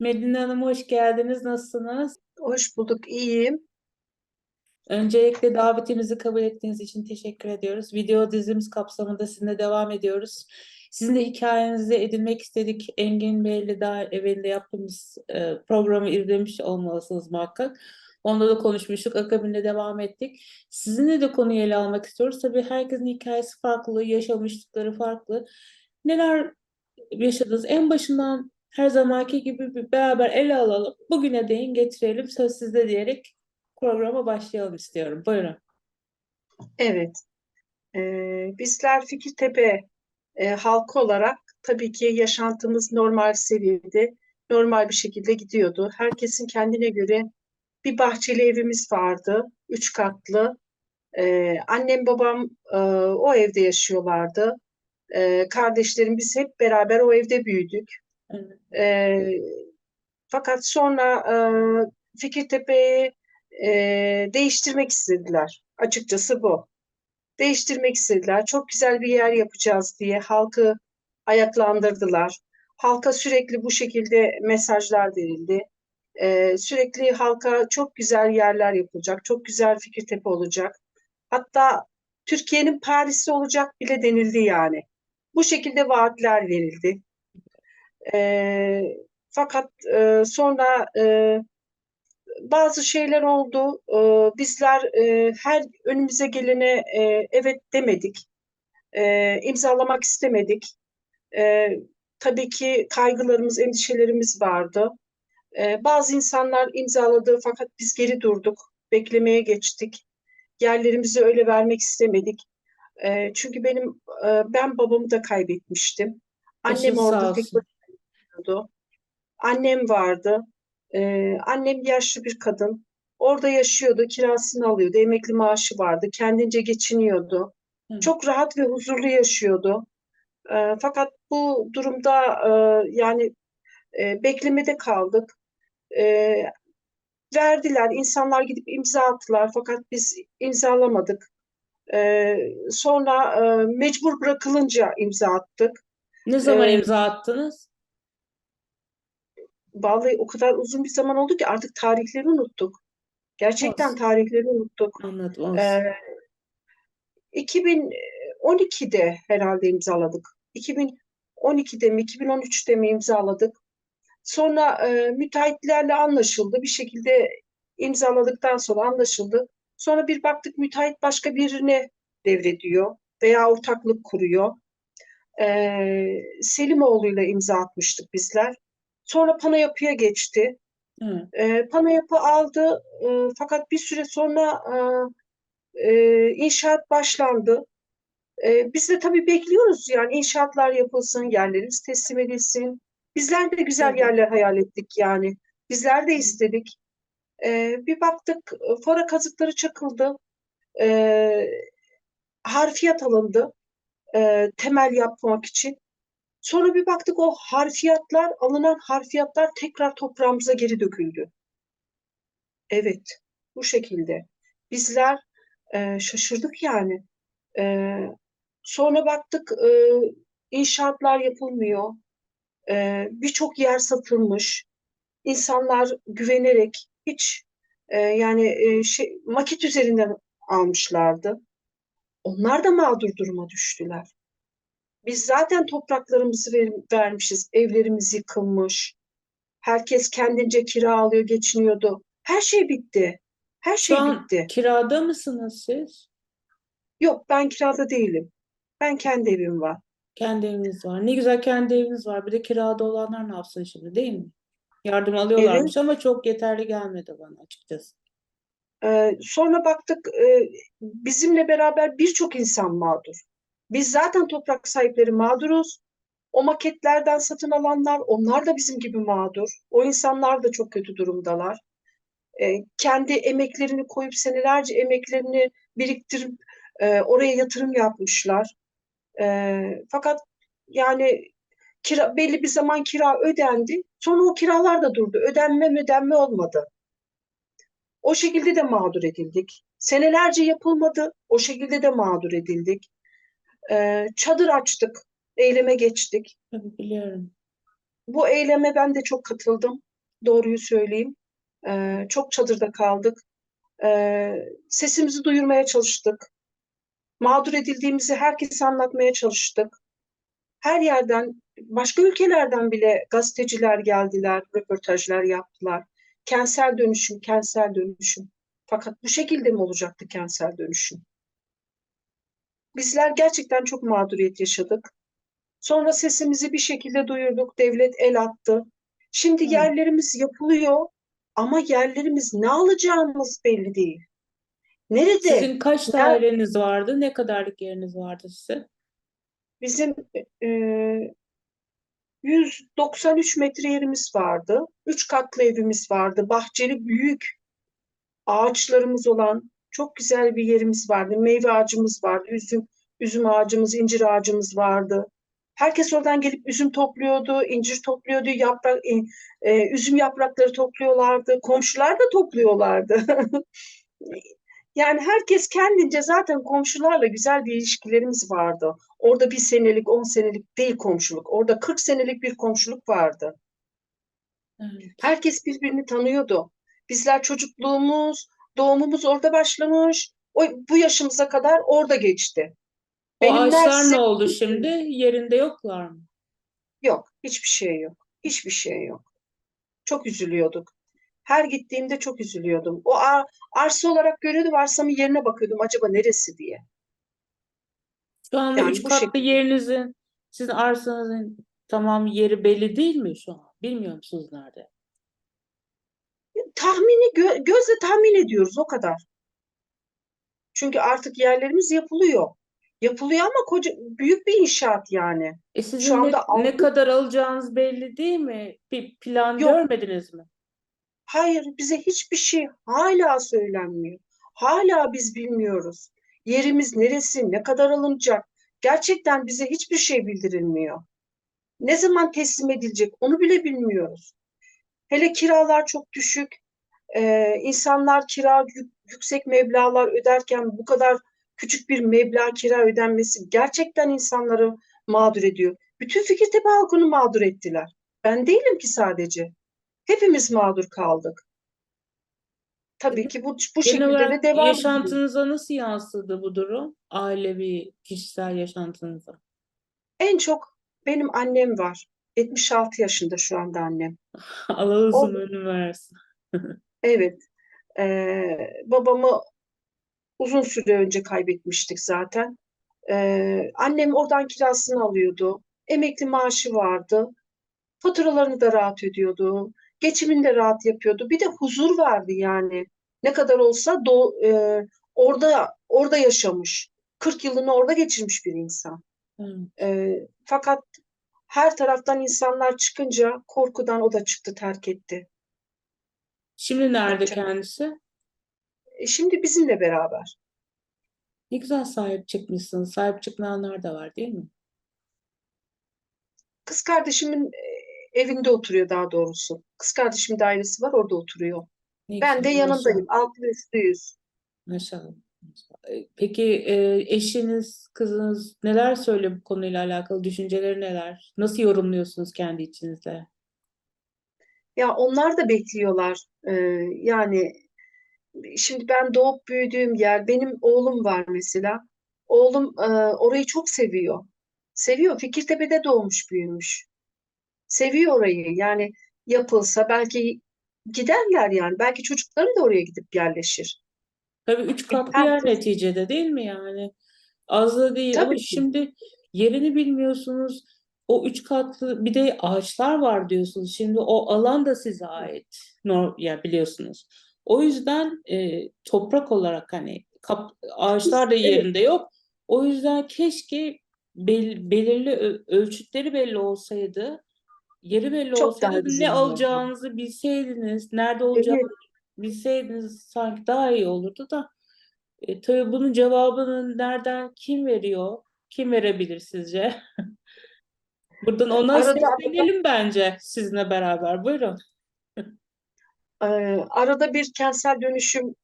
Medine Hanım hoş geldiniz. Nasılsınız? Hoş bulduk, iyiyim. Öncelikle davetimizi kabul ettiğiniz için teşekkür ediyoruz. Video dizimiz kapsamında sizinle devam ediyoruz. Sizin de hikayenizi edinmek istedik. Engin Bey'le daha evvelinde yaptığımız e, programı izlemiş olmalısınız muhakkak. Onda da konuşmuştuk. Akabinde devam ettik. Sizinle de konuyu ele almak istiyoruz. Tabii herkesin hikayesi farklı, yaşamışlıkları farklı. Neler yaşadınız? En başından her zamanki gibi bir beraber ele alalım. Bugüne değin getirelim. Söz sizde diyerek programa başlayalım istiyorum. Buyurun. Evet, Ee, bizler Fikirtepe e, halkı olarak tabii ki yaşantımız normal seviyede, normal bir şekilde gidiyordu. Herkesin kendine göre bir bahçeli evimiz vardı, üç katlı. Ee, annem babam e, o evde yaşıyorlardı. Ee, kardeşlerim biz hep beraber o evde büyüdük. Ee, fakat sonra e, Fikirtepe'yi e, değiştirmek istediler. Açıkçası bu. Değiştirmek istediler. Çok güzel bir yer yapacağız diye halkı ayaklandırdılar. Halka sürekli bu şekilde mesajlar verildi. Ee, sürekli halka çok güzel yerler yapılacak, çok güzel Fikirtepe olacak. Hatta Türkiye'nin Paris'i olacak bile denildi yani. Bu şekilde vaatler verildi. Ee, fakat e, sonra e, bazı şeyler oldu. Ee, bizler e, her önümüze gelene e, evet demedik. E, imzalamak istemedik. E, tabii ki kaygılarımız, endişelerimiz vardı. E, bazı insanlar imzaladı fakat biz geri durduk. Beklemeye geçtik. Yerlerimizi öyle vermek istemedik. E, çünkü benim e, ben babamı da kaybetmiştim. Annem Başınız sağ orada tek olsun. Yaşıyordu. Annem vardı. Ee, annem yaşlı bir kadın. Orada yaşıyordu, kirasını alıyordu, emekli maaşı vardı, kendince geçiniyordu. Hı. Çok rahat ve huzurlu yaşıyordu. Ee, fakat bu durumda e, yani e, beklemede kaldık. Ee, verdiler, insanlar gidip imza attılar fakat biz imzalamadık. Ee, sonra e, mecbur bırakılınca imza attık. Ne zaman Ee, imza attınız? Vallahi o kadar uzun bir zaman oldu ki artık tarihleri unuttuk. Gerçekten Olsun. tarihleri unuttuk. Anladım Ee, olsun. 2012'de herhalde imzaladık. 2012'de mi 2013'te mi imzaladık. Sonra e, müteahhitlerle anlaşıldı. Bir şekilde imzaladıktan sonra anlaşıldı. Sonra bir baktık müteahhit başka birine devrediyor veya ortaklık kuruyor. Ee, Selimoğlu'yla imza atmıştık bizler. Sonra Pana Yapı'ya geçti. Hı. E, Pana Yapı aldı e, fakat bir süre sonra e, e, inşaat başlandı. E, biz de tabii bekliyoruz yani inşaatlar yapılsın, yerlerimiz teslim edilsin. Bizler de güzel Tabii. yerler hayal ettik yani. Bizler de istedik. E, bir baktık fora kazıkları çakıldı. E, harfiyat alındı e, temel yapmak için. Sonra bir baktık o harfiyatlar, alınan harfiyatlar tekrar toprağımıza geri döküldü. Evet, bu şekilde. Bizler e, şaşırdık yani. E, sonra baktık e, inşaatlar yapılmıyor. E, birçok yer satılmış. İnsanlar güvenerek hiç e, yani e, şey, maket üzerinden almışlardı. Onlar da mağdur duruma düştüler. Biz zaten topraklarımızı ver- vermişiz, evlerimiz yıkılmış. Herkes kendince kira alıyor, geçiniyordu. Her şey bitti. Her Şu şey an bitti. kirada mısınız siz? Yok ben kirada değilim. Ben kendi evim var. Kendi eviniz var. Ne güzel kendi eviniz var. Bir de kirada olanlar ne yapsın şimdi değil mi? Yardım Evet. alıyorlarmış ama çok yeterli gelmedi bana açıkçası. Ee, sonra baktık e, bizimle beraber birçok insan mağdur. Biz zaten toprak sahipleri mağduruz. O maketlerden satın alanlar, onlar da bizim gibi mağdur. O insanlar da çok kötü durumdalar. Ee, kendi emeklerini koyup senelerce emeklerini biriktirip e, oraya yatırım yapmışlar. Ee, fakat yani kira, belli bir zaman kira ödendi. Sonra o kiralar da durdu. Ödenme ödenme olmadı. O şekilde de mağdur edildik. Senelerce yapılmadı. O şekilde de mağdur edildik. Ee, çadır açtık. Eyleme geçtik. Tabii biliyorum. Bu eyleme ben de çok katıldım. doğruyu söyleyeyim. Ee, çok çadırda kaldık. Ee, sesimizi duyurmaya çalıştık. Mağdur edildiğimizi herkese anlatmaya çalıştık. Her yerden, başka ülkelerden bile gazeteciler geldiler, röportajlar yaptılar. Kentsel dönüşüm, kentsel dönüşüm. Fakat bu şekilde mi olacaktı kentsel dönüşüm? Bizler gerçekten çok mağduriyet yaşadık. Sonra sesimizi bir şekilde duyurduk, devlet el attı. Şimdi Evet. yerlerimiz yapılıyor ama yerlerimiz ne alacağımız belli değil. Nerede? Sizin kaç Ner- daireniz vardı? Ne kadarlık yeriniz vardı size? Bizim e, 193 metre yerimiz vardı. Üç katlı evimiz vardı. Bahçeli büyük ağaçlarımız olan çok güzel bir yerimiz vardı. Meyve ağacımız vardı. Üzüm, üzüm ağacımız, incir ağacımız vardı. Herkes oradan gelip üzüm topluyordu, incir topluyordu, yaprak, e, e, üzüm yaprakları topluyorlardı. Komşular da topluyorlardı. Yani herkes kendince zaten komşularla güzel bir ilişkilerimiz vardı. Orada bir senelik, on senelik değil komşuluk. Orada 40 senelik bir komşuluk vardı. Evet. Herkes birbirini tanıyordu. Bizler çocukluğumuz, doğumumuz orada başlamış. O, bu yaşımıza kadar orada geçti. O Benimler ağaçlar size- ne oldu şimdi? Yerinde yoklar mı? Yok, hiçbir şey yok. Hiçbir şey yok. Çok üzülüyorduk. Her gittiğimde çok üzülüyordum. O ar- arsa olarak görüyordum, arsamın yerine bakıyordum acaba neresi diye. Şu anda Yani üç bu katlı şekilde. yerinizin, sizin arsanızın tamam yeri belli değil mi şu an? Bilmiyor musunuz nerede? Tahmini gö- gözle tahmin ediyoruz o kadar. Çünkü artık yerlerimiz yapılıyor. Yapılıyor ama koca büyük bir inşaat yani. E sizin anda ne, ne kadar alacağınız belli değil mi? Bir plan Yok. görmediniz mi? Hayır, bize hiçbir şey hala söylenmiyor. Hala biz bilmiyoruz. Yerimiz neresi, ne kadar alınacak? Gerçekten bize hiçbir şey bildirilmiyor. Ne zaman teslim edilecek onu bile bilmiyoruz. Hele kiralar çok düşük. Ee, insanlar kira yük- yüksek meblağlar öderken bu kadar küçük bir meblağ kira ödenmesi gerçekten insanları mağdur ediyor. Bütün Fikirtepe halkını mağdur ettiler. Ben değilim ki sadece. Hepimiz mağdur kaldık. Tabii ki bu, bu Genel şekilde de devam ediyor. yaşantınıza nasıl yansıdı bu durum? Ailevi, kişisel yaşantınıza. En çok benim annem var. 76 yaşında şu anda annem. Allah uzun ömür versin. Evet. Ee, babamı uzun süre önce kaybetmiştik zaten. Ee, annem oradan kirasını alıyordu. Emekli maaşı vardı. Faturalarını da rahat ödüyordu. Geçimini de rahat yapıyordu. Bir de huzur vardı yani. Ne kadar olsa do, e, orada orada yaşamış. 40 yılını orada geçirmiş bir insan. Evet. Ee, fakat her taraftan insanlar çıkınca korkudan o da çıktı, terk etti. Şimdi nerede Yapacak- kendisi? E, şimdi bizimle beraber. Ne güzel sahip çıkmışsınız. Sahip çıkmayanlar da var değil mi? Kız kardeşimin e, evinde oturuyor daha doğrusu. Kız kardeşimin dairesi var, orada oturuyor. Ne Ben de güzel, yanındayım, altlı üstlüyüz. Maşallah. E, Peki e, eşiniz, kızınız neler söylüyor bu konuyla alakalı? Düşünceleri neler? Nasıl yorumluyorsunuz kendi içinizde? Ya onlar da bekliyorlar. Ee, yani şimdi ben doğup büyüdüğüm yer, benim oğlum var mesela. Oğlum e, orayı çok seviyor. Seviyor. Fikirtepe'de doğmuş, büyümüş. Seviyor orayı. Yani yapılsa belki giderler yani. Belki çocukları da oraya gidip yerleşir. Tabii üç katlı yer neticede değil mi yani? Az da değil ama Tabii ki. şimdi yerini bilmiyorsunuz. O üç katlı bir de ağaçlar var diyorsunuz. Şimdi o alan da size ait. Nor ya biliyorsunuz. O yüzden e, toprak olarak hani kap, ağaçlar da Evet. yerinde yok. O yüzden keşke bel- belirli ö- ölçütleri belli olsaydı, yeri belli Çok daha olsaydı güzel ne olurdu. alacağınızı bilseydiniz, nerede olacağını bilseydiniz sanki daha iyi olurdu da. E, tabii bunun cevabını nereden kim veriyor? Kim verebilir sizce? Buradan ona Arada- seslenelim bence sizinle beraber. Buyurun. Ee, arada bir kentsel dönüşüm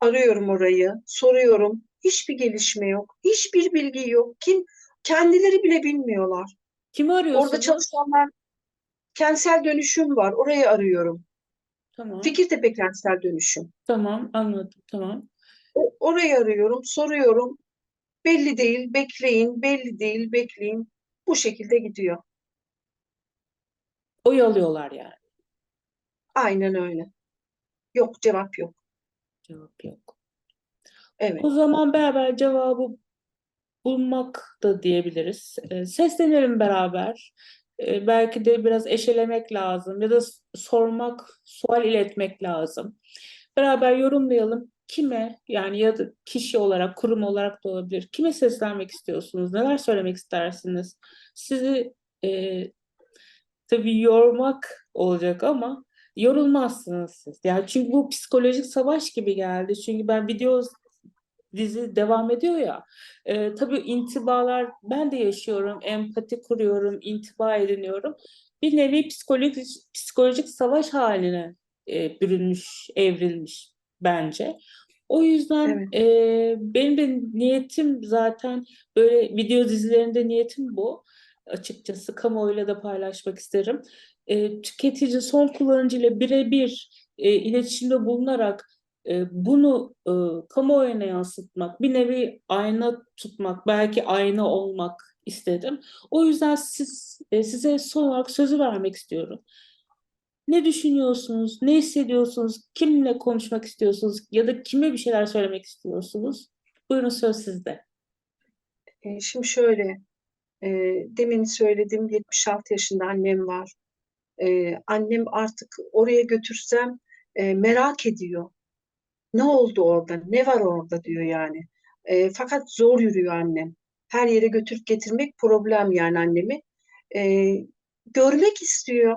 arıyorum orayı, soruyorum. Hiçbir gelişme yok. Hiçbir bilgi yok. Kim kendileri bile bilmiyorlar. Kimi Orada arıyorsunuz? çalışanlar kentsel dönüşüm var. Orayı arıyorum. Tamam. Fikirtepe kentsel dönüşüm. Tamam, anladım. Tamam. O- Orayı arıyorum, soruyorum. Belli değil, bekleyin, belli değil, bekleyin. Bu şekilde gidiyor. Oyalıyorlar yani. Aynen öyle. Yok, cevap yok. Cevap yok. Evet. O zaman beraber cevabı bulmak da diyebiliriz. Ee, seslenelim beraber. Belki de biraz eşelemek lazım ya da sormak, sual iletmek lazım. Beraber yorumlayalım. Kime yani ya da kişi olarak, kurum olarak da olabilir. Kime seslenmek istiyorsunuz? Neler söylemek istersiniz? Sizi e, tabii yormak olacak ama yorulmazsınız siz. Yani çünkü bu psikolojik savaş gibi geldi. Çünkü ben video dizi devam ediyor ya. E, tabii intibalar ben de yaşıyorum, empati kuruyorum, intiba ediniyorum. Bir nevi psikolojik psikolojik savaş haline e, bürünmüş, evrilmiş bence. O yüzden Evet. e, benim de niyetim zaten böyle video dizilerinde niyetim bu. Açıkçası kamuoyuyla da paylaşmak isterim. E, tüketici, son kullanıcı ile birebir e, iletişimde bulunarak bunu e, kamuoyuna yansıtmak, bir nevi ayna tutmak, belki ayna olmak istedim. O yüzden siz, e, size son olarak sözü vermek istiyorum. Ne düşünüyorsunuz? Ne hissediyorsunuz? Kimle konuşmak istiyorsunuz? Ya da kime bir şeyler söylemek istiyorsunuz? Buyurun söz sizde. E, şimdi şöyle, e, demin söyledim 76 yaşında annem var. E, annem artık oraya götürsem e, merak ediyor. Ne oldu orada? Ne var orada diyor yani. E, fakat zor yürüyor annem. Her yere götürüp getirmek problem yani annemi. E, görmek istiyor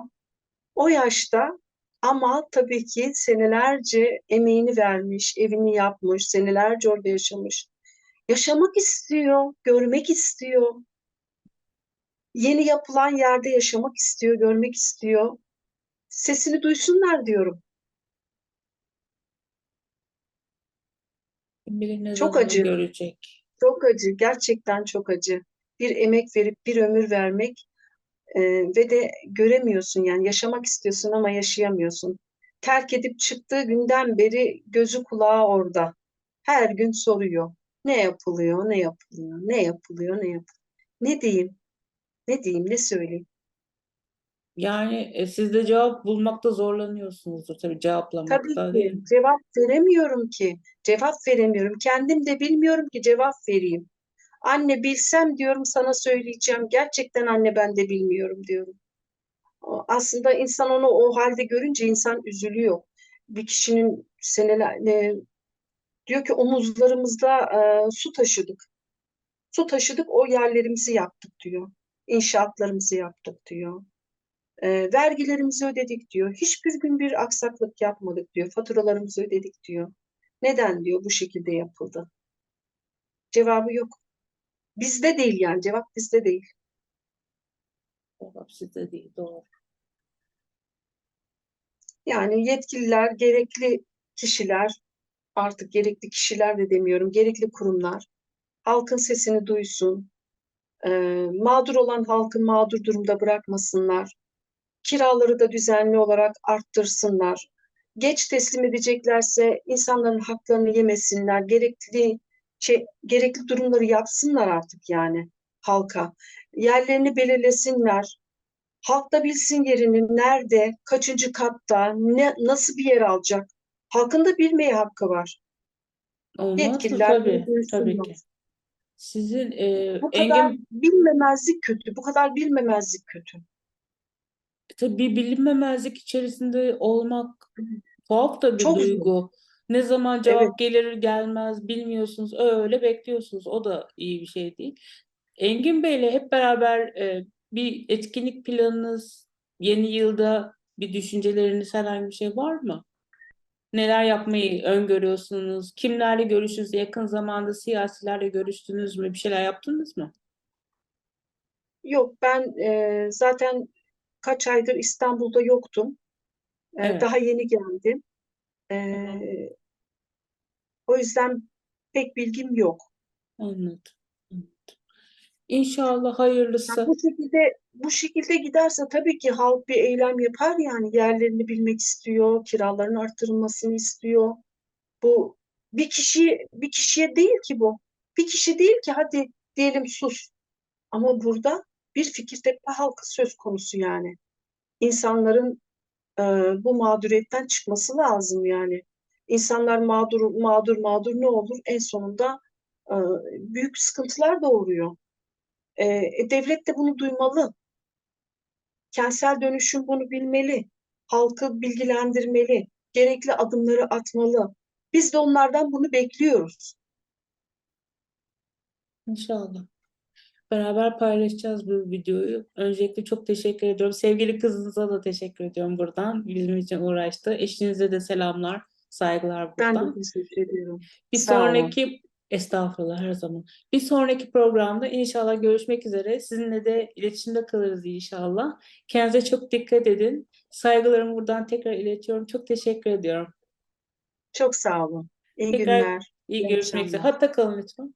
o yaşta ama tabii ki senelerce emeğini vermiş, evini yapmış, senelerce orada yaşamış. Yaşamak istiyor, görmek istiyor. Yeni yapılan yerde yaşamak istiyor, görmek istiyor. Sesini duysunlar diyorum. Kim ne Çok acı. görecek. Çok acı, gerçekten çok acı. Bir emek verip bir ömür vermek e, ve de göremiyorsun yani yaşamak istiyorsun ama yaşayamıyorsun. Terk edip çıktığı günden beri gözü kulağı orada. Her gün soruyor. Ne yapılıyor, ne yapılıyor, ne yapılıyor, ne yapılıyor. Ne diyeyim, ne diyeyim, ne söyleyeyim. Yani e, siz de cevap bulmakta zorlanıyorsunuzdur tabii Tabii cevaplamakta ki değil mi? cevap veremiyorum ki. Cevap veremiyorum. Kendim de bilmiyorum ki cevap vereyim. Anne bilsem diyorum sana söyleyeceğim. Gerçekten anne ben de bilmiyorum diyorum. O- Aslında insan onu o halde görünce insan üzülüyor. Bir kişinin seneler e, diyor ki omuzlarımızda e, su taşıdık. Su taşıdık o yerlerimizi yaptık diyor. İnşaatlarımızı yaptık diyor. E, vergilerimizi ödedik diyor. Hiçbir gün bir aksaklık yapmadık diyor. Faturalarımızı ödedik diyor. Neden diyor bu şekilde yapıldı? Cevabı yok. Bizde değil yani cevap bizde değil. Cevap sizde değil doğru. Yani yetkililer, gerekli kişiler, artık gerekli kişiler de demiyorum, gerekli kurumlar halkın sesini duysun. Ee, mağdur olan halkı mağdur durumda bırakmasınlar. Kiraları da düzenli olarak arttırsınlar. Geç teslim edeceklerse insanların haklarını yemesinler. Gerekli şey, gerekli durumları yapsınlar artık yani halka. Yerlerini belirlesinler. Halk da bilsin yerini nerede, kaçıncı katta, ne, nasıl bir yer alacak. Halkın da bilmeye hakkı var. Olmaz? Yetkililer Tabii, tabii ki. Sizin e, Bu kadar Engin bilmemezlik kötü. Bu kadar bilmemezlik kötü. Tabii bilinmemezlik içerisinde olmak tuhaf da bir Çok zor. duygu. Ne zaman Evet. cevap gelir gelmez bilmiyorsunuz. Öyle bekliyorsunuz. O da iyi bir şey değil. Engin Bey'le hep beraber e, bir etkinlik planınız, yeni yılda bir düşünceleriniz herhangi bir şey var mı? Neler yapmayı öngörüyorsunuz? Kimlerle görüştünüz? Yakın zamanda siyasilerle görüştünüz mü? Bir şeyler yaptınız mı? Yok ben e, zaten kaç aydır İstanbul'da yoktum. E, Evet. daha yeni geldim. E, Tamam. o yüzden pek bilgim yok. Anladım. Anladım. İnşallah Yani hayırlısı. bu şekilde bu şekilde giderse tabii ki halk bir eylem yapar yani yerlerini bilmek istiyor, kiraların arttırılmasını istiyor. Bu bir kişi bir kişiye değil ki bu. Bir kişi değil ki hadi diyelim sus. Ama burada bir Fikirtepe halkı söz konusu yani. İnsanların e, bu mağduriyetten çıkması lazım yani. İnsanlar mağdur mağdur mağdur ne olur? En sonunda e, büyük sıkıntılar doğuruyor. E, e, devlet de bunu duymalı. Kentsel dönüşüm bunu bilmeli. Halkı bilgilendirmeli. Gerekli adımları atmalı. Biz de onlardan bunu bekliyoruz. İnşallah. Beraber paylaşacağız bu videoyu. Öncelikle çok teşekkür ediyorum. Sevgili kızınıza da teşekkür ediyorum buradan. Bizim için uğraştı. Eşinize de selamlar, saygılar Ben buradan. de teşekkür ediyorum. Bir Sağ olun. sonraki estağfurullah her zaman. Bir sonraki programda inşallah görüşmek üzere. Sizinle de iletişimde kalırız inşallah. Kendinize çok dikkat edin. Saygılarımı buradan tekrar iletiyorum. Çok teşekkür ediyorum. Çok sağ olun. İyi Tekrar günler. İyi görüşmek üzere. Hatta kalın lütfen.